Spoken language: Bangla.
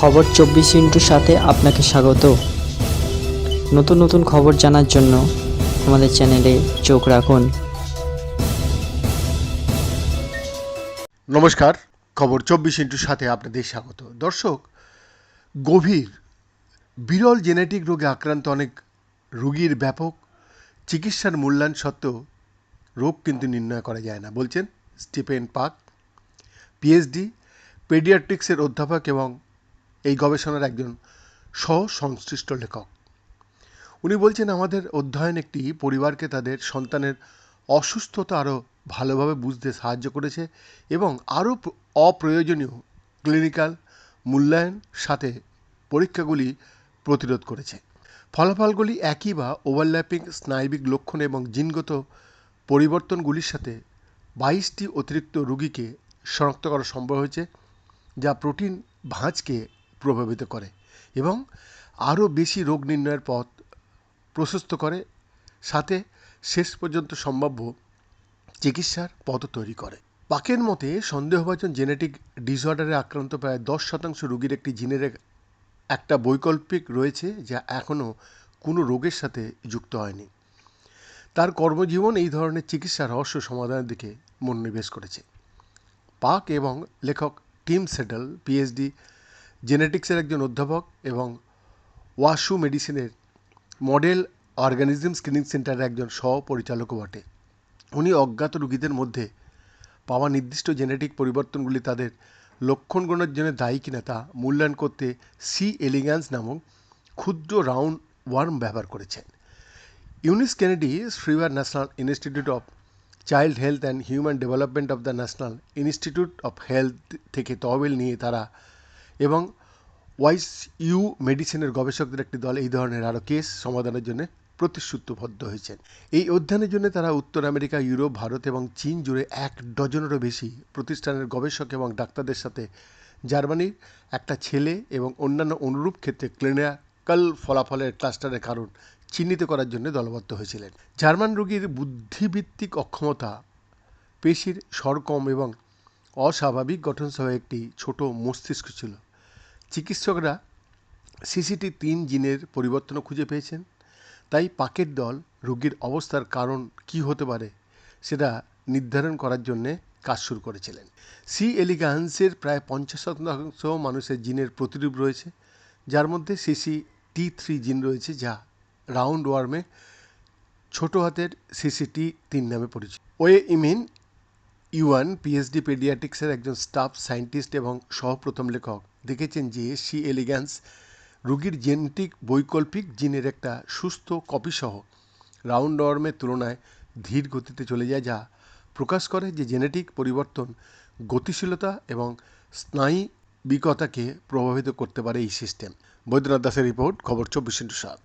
খবর চব্বিশ ইন্টুর সাথে আপনাকে স্বাগত। নতুন নতুন খবর জানার জন্য আমাদের চ্যানেলে চোখ রাখুন। নমস্কার, খবর চব্বিশ ইন্টুর সাথে আপনাদের স্বাগত। দর্শক, গভীর, বিরল জেনেটিক রোগে আক্রান্ত অনেক রোগীর ব্যাপক চিকিৎসার মূল্যায়ন সত্ত্বেও রোগ কিন্তু নির্ণয় করা যায় না, বলছেন স্টিফেন পাক পিএইচডি, পেডিয়াট্রিক্সের অধ্যাপক এবং এই গবেষণার একজন সহ সংশ্লিষ্ট লেখক। উনি বলছেন, আমাদের অধ্যয়ন একটি পরিবারকে তাদের সন্তানের অসুস্থতা আরও ভালোভাবে বুঝতে সাহায্য করেছে এবং আরও অপ্রয়োজনীয় ক্লিনিক্যাল মূল্যায়ন সাথে পরীক্ষাগুলি প্রতিরোধ করেছে। ফলাফলগুলি একই বা ওভারল্যাপিং, স্নায়বিক লক্ষণ এবং জিনগত পরিবর্তনগুলির সাথে বাইশটি অতিরিক্ত রুগীকে শনাক্ত করা সম্ভব হয়েছে, যা প্রোটিন ভাঁজকে প্রভাবিত করে এবং আরও বেশি রোগ নির্ণয়ের পথ প্রশস্ত করে, সাথে শেষ পর্যন্ত সম্ভাব্য চিকিৎসার পথ তৈরি করে। পাকের মতে সন্দেহভাজন জেনেটিক ডিসঅর্ডারে আক্রান্ত প্রায় দশ শতাংশ রোগীর একটি জিনের একটা বৈকল্পিক রয়েছে যা এখনও কোনো রোগের সাথে যুক্ত হয়নি। তার কর্মজীবন এই ধরনের চিকিৎসার রহস্য সমাধানের দিকে মনোনিবেশ করেছে। পাক এবং লেখক টিম সেটল পিএইচডি জেনেটিক্সের একজন অধ্যাপক এবং ওয়াশু মেডিসিনের মডেল অর্গানিজম স্ক্রিনিং সেন্টারের একজন সহ-পরিচালকও বটে। উনি অজ্ঞাত রোগীদের মধ্যে পাওয়া নির্দিষ্ট জেনেটিক পরিবর্তনগুলি তাদের লক্ষণ গণনার জন্য দায়ী কিনা তা মূল্যায়ন করতে সি এলিগ্যান্স নামক ক্ষুদ্র রাউন্ড ওয়ার্ম ব্যবহার করেছেন। Eunice Kennedy, Shriver National Institute of Child Health and Human Development of the National Institute of Health থেকে তহবিল নিয়ে তারা এবং ওয়াইস ইউ মেডিসিনের গবেষকদের একটি দল এই ধরনের আরও কেস সমাধানের জন্য প্রতিশ্রুতিবদ্ধ হয়েছেন। এই অধ্যয়নের জন্য তারা উত্তর আমেরিকা, ইউরোপ, ভারত এবং চীন জুড়ে এক ডজনেরও বেশি প্রতিষ্ঠানের গবেষক এবং ডাক্তারদের সাথে জার্মানির একটা ছেলে এবং অন্যান্য অনুরূপ ক্ষেত্রে ক্লিনিক্যাল ফলাফলের ক্লাস্টারের কারণ চিহ্নিত করার জন্য দলবদ্ধ হয়েছিলেন। জার্মান রোগীর বুদ্ধিভিত্তিক অক্ষমতা, পেশির সরকম এবং অস্বাভাবিক গঠনসহ একটি ছোট মস্তিষ্ক ছিল। চিকিৎসকরা সিসিটি তিন জিনের পরিবর্তনও খুঁজে পেয়েছেন। তাই পাকের দল রোগীর অবস্থার কারণ কি হতে পারে সেটা নির্ধারণ করার জন্যে কাজ শুরু করেছিলেন। সি এলিগান্সের প্রায় পঞ্চাশ শতাংশ মানুষের জিনের প্রতিরূপ রয়েছে, যার মধ্যে সিসি টি থ্রি জিন রয়েছে, যা রাউন্ড ওয়ার্মে ছোট হাতের সিসিটি তিন নামে পরিচিত। ওয়ে ইমিন ইউয়ান, পিএইচডি পেডিয়াটিক্সের একজন স্টাফ সায়েন্টিস্ট এবং সহপ্রথম লেখক। দেখেছেন যে সি এলিগ্যান্স রুগীর জেনেটিক বৈকল্পিক জিনের একটা সুস্থ কপিসহ রাউন্ড ওয়ার্মের তুলনায় ধীর গতিতে চলে যায়, যা প্রকাশ করে যে জেনেটিক পরিবর্তন গতিশীলতা এবং স্নায়বিকতাকে প্রভাবিত করতে পারে এই সিস্টেম। বৈদ্যনাথ দাসের রিপোর্ট, খবর চব্বিশ ইন্টু সাত।